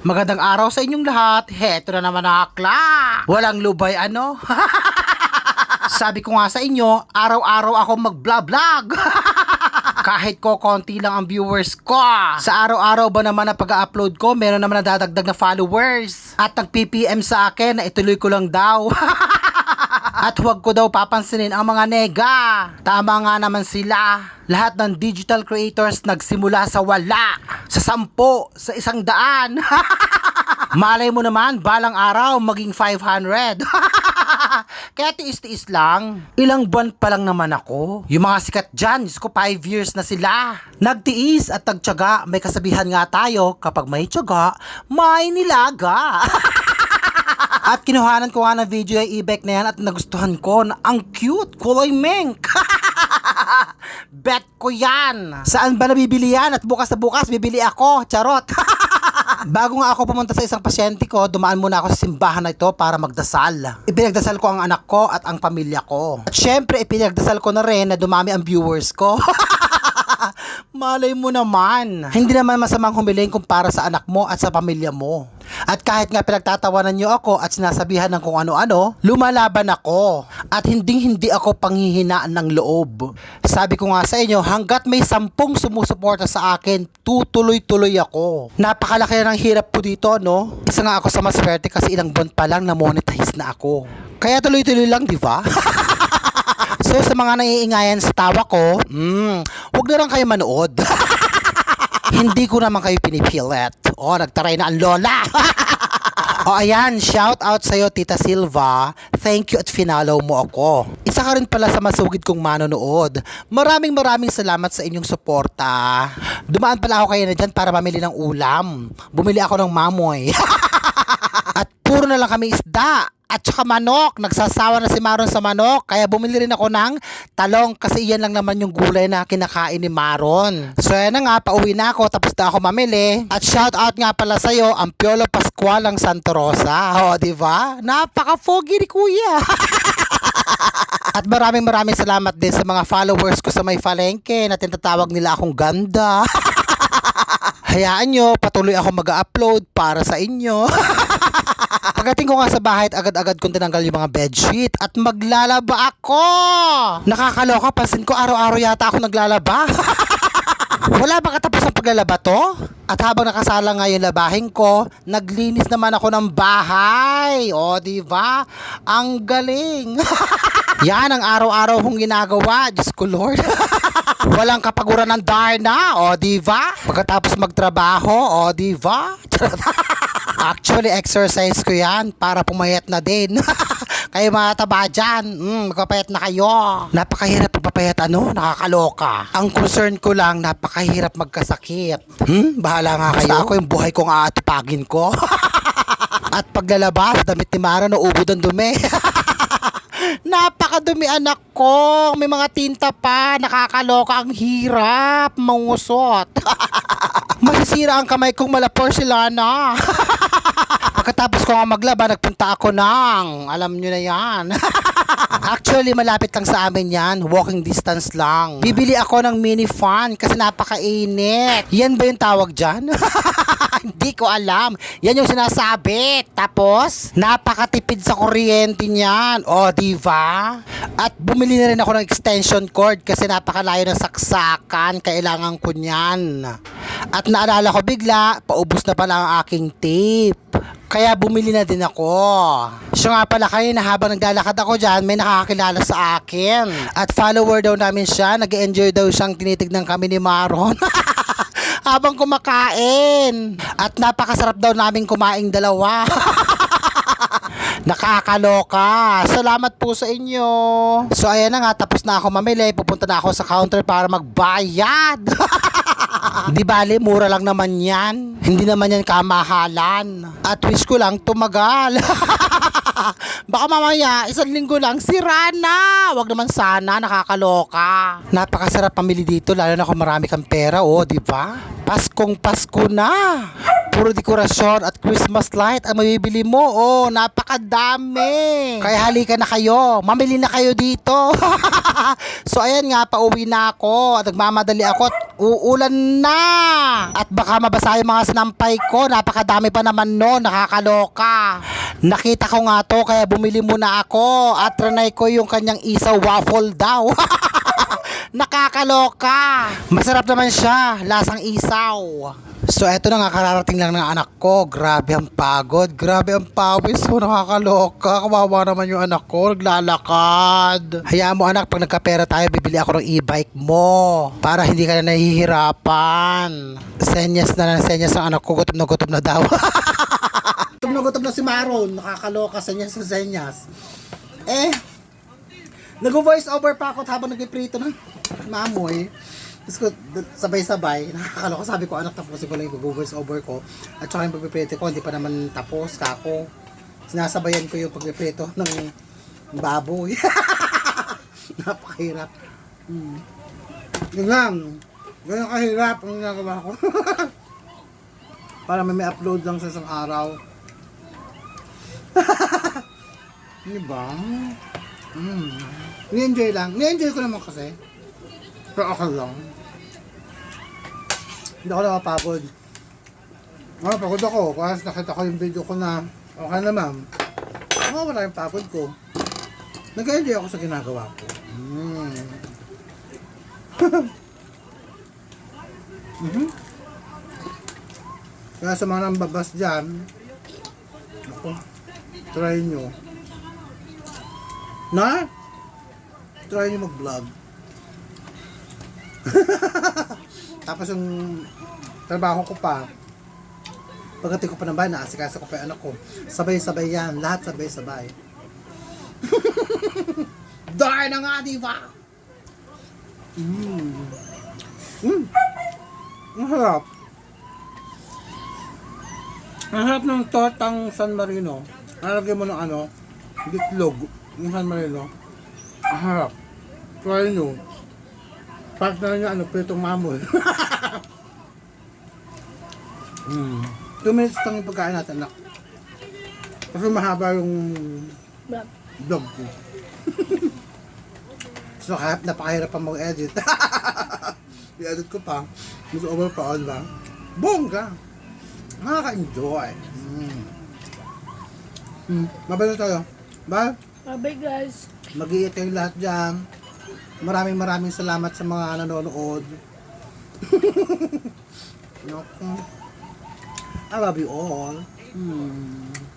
Magandang araw sa inyong lahat. Heto na naman ang akla. Walang lubay ano? Sabi ko nga sa inyo, araw-araw ako mag-vlog. Kahit ko konti lang ang viewers ko. Sa araw-araw ba naman na pag-upload ko, meron naman nadadagdag na followers. At nag-PPM sa akin na ituloy ko lang daw. At huwag ko daw papansinin ang mga nega. Tama nga naman sila. Lahat ng digital creators nagsimula sa wala. Sa sampo, sa isang daan. Malay mo naman, balang araw maging 500. Kaya tiis-tiis lang. Ilang buwan pa lang naman ako. Yung mga sikat dyan, ko 5 years na sila. Nagtiis at nagtyaga. May kasabihan nga tayo, kapag may tyaga, may nilaga. At kinuhanan ko nga ng video ay e-bike na yan at nagustuhan ko na ang cute, kulay mink. Bet ko yan. Saan ba nabibili yan? At bukas na bukas, bibili ako. Charot. Bago nga ako pumunta sa isang pasyente ko, dumaan muna ako sa simbahan na ito para magdasal. Ipinagdasal ko ang anak ko at ang pamilya ko. At syempre, ipinagdasal ko na rin na dumami ang viewers ko. Malay mo naman. Hindi naman masamang humiling kung para sa anak mo at sa pamilya mo. At kahit nga pinagtatawanan niyo ako at sinasabihan ng kung ano-ano, lumalaban ako. At hindi hindi ako panghihinaan ng loob. Sabi ko nga sa inyo, hanggat may sampung sumusuporta sa akin, tutuloy-tuloy ako. Napakalaki na ng hirap po dito, no? Isa nga ako sa maswerte kasi ilang buwan pa lang na monetize na ako. Kaya tuloy-tuloy lang, di ba? So sa mga naiingayan sa tawa ko, mm, huwag na lang kayo manood. Hindi ko naman kayo pinipilit. O, nagtaray na ang lola. o ayan, shout out sa'yo Tita Silva. Thank you at finalo mo ako. Isa ka rin pala sa masugid kong manonood. Maraming maraming salamat sa inyong suporta. Dumaan pala ako kayo na dyan para mamili ng ulam. Bumili ako ng mamoy. At puro na lang kami isda. At saka manok, nagsasawa na si Maron sa manok. Kaya bumili rin ako ng talong kasi yan lang naman yung gulay na kinakain ni Maron. So yan na nga, pauwi na ako tapos na ako mamili. At shout out nga pala sa'yo, ang Piolo Pascual ng Santa Rosa. O, di ba? Napaka-foggy ni Kuya. At maraming maraming salamat din sa mga followers ko sa may falengke na tinatawag nila akong ganda. Hayaan nyo, patuloy ako mag-upload para sa inyo. Pagdating ko nga sa bahay agad-agad kong tinanggal yung mga bedsheet at maglalaba ako. Nakakaloka, pansin ko araw-araw yata ako naglalaba. Wala ba katapos ang paglalaba to? At habang nakasala nga yung labahin ko, naglinis naman ako ng bahay. O, di ba? Ang galing. Yan ang araw-araw kong ginagawa. Diyos ko, Lord. Walang kapaguran ng Darna, o di ba? Pagkatapos magtrabaho, o di ba? Actually, exercise ko yan para pumayat na din. kayo mga taba dyan, mm, magpapayat na kayo. Napakahirap pagpapayat ano, nakakaloka. Ang concern ko lang, napakahirap magkasakit. Hmm, bahala nga kayo. Basta ako yung buhay kong aatupagin ko. At paglalabas, damit ni Mara na ubod ang dumi. Napakadumi anak ko. May mga tinta pa. Nakakaloka. Ang hirap. Mangusot. Masisira ang kamay kong mala porcelana. Pagkatapos ko nga maglaba, nagpunta ako ng, alam nyo na yan. Actually, malapit lang sa amin yan. Walking distance lang. Bibili ako ng mini fan kasi napakainit. Yan ba yung tawag dyan? Hindi ko alam. Yan yung sinasabi. Tapos, napakatipid sa kuryente niyan. O, di ba? At bumili na rin ako ng extension cord kasi napakalayo ng saksakan. Kailangan ko niyan. At naalala ko bigla, paubos na pala ang aking tape. Kaya bumili na din ako. So nga pala kayo na habang naglalakad ako dyan, may nakakakilala sa akin. At follower daw namin siya, nag enjoy daw siyang tinitignan kami ni Maron. habang kumakain. At napakasarap daw namin kumaing dalawa. Nakakaloka. Salamat po sa inyo. So ayan na nga, tapos na ako mamili. Pupunta na ako sa counter para magbayad. Di bale, mura lang naman yan. Hindi naman yan kamahalan. At wish ko lang tumagal. Baka mamaya, isang linggo lang, sira na. Wag naman sana, nakakaloka. Napakasarap pamili dito, lalo na kung marami kang pera, oh, di ba? Paskong Pasko na. Puro dekorasyon at Christmas light ang mabibili mo. Oh, napakadami. Kaya halika na kayo. Mamili na kayo dito. so, ayan nga, pauwi na ako. At nagmamadali ako uulan na. At baka mabasa yung mga sinampay ko. Napakadami pa naman no, nakakaloka. Nakita ko nga to, kaya bumili muna ako. At trinay ko yung kanyang isaw waffle daw. Nakakaloka. Masarap naman siya, lasang isaw. So eto na nga kararating lang ng anak ko. Grabe ang pagod, grabe ang pawis. So nakakaloka. Kawawa naman yung anak ko, naglalakad. Hayaan mo anak, pag nagkapera tayo, bibili ako ng e-bike mo. Para hindi ka na nahihirapan. Senyas na lang, senyas ang anak ko. Gutom na gutom na daw. gutom na gutom na si Maron. Nakakaloka, senyas na senyas. Eh, Nag-voice over pa ako habang nagpiprito ng mamoy. Tapos ko, sabay-sabay, nakakaloka. Sabi ko, anak, tapusin ko lang yung voice over ko. At saka yung pagpiprito ko, hindi pa naman tapos, kako. Sinasabayan ko yung pagpiprito ng baboy. Napakahirap. Hmm. Yun lang. Ganyan kahirap ang ginagawa ko. Para may may upload lang sa isang araw. Di ba? Mm. Ni-enjoy lang. Ni-enjoy ko naman kasi. Pero okay lang. Hindi ako nakapagod. Ah, pagod ako. Kasi nakita ko yung video ko na okay na ma'am. Oo, wala yung pagod ko. Nag-enjoy ako sa ginagawa ko. Mm. mhm. Kaya sa mga nambabas dyan, ako, try nyo. Na? Try nyo mag-vlog. Tapos yung trabaho ko pa, pagdating ko pa ng bahay, naasikasa ko pa yung anak ko. Sabay-sabay yan. Lahat sabay-sabay. Dahil na nga, di ba? Mm. Mm. Ang harap. Ang harap ng tortang San Marino. Nalagyan mo ng ano, gitlog. Yung San Marino. Ang harap. Try nyo. Partner niya, ano, pritong mamol. mm. Two minutes lang yung pagkain natin, nak. Kasi mahaba yung Vlog. vlog ko. so, kahit napakahirap pa mag-edit. I-edit ko pa. Mas over pa on ba? Bongga! Nakaka-enjoy. Mm. Mm. Mabalik tayo. Bye! Bye guys. Mag-iit kayong lahat dyan. Maraming maraming salamat sa mga nanonood. Naku. I love you all. Hmm.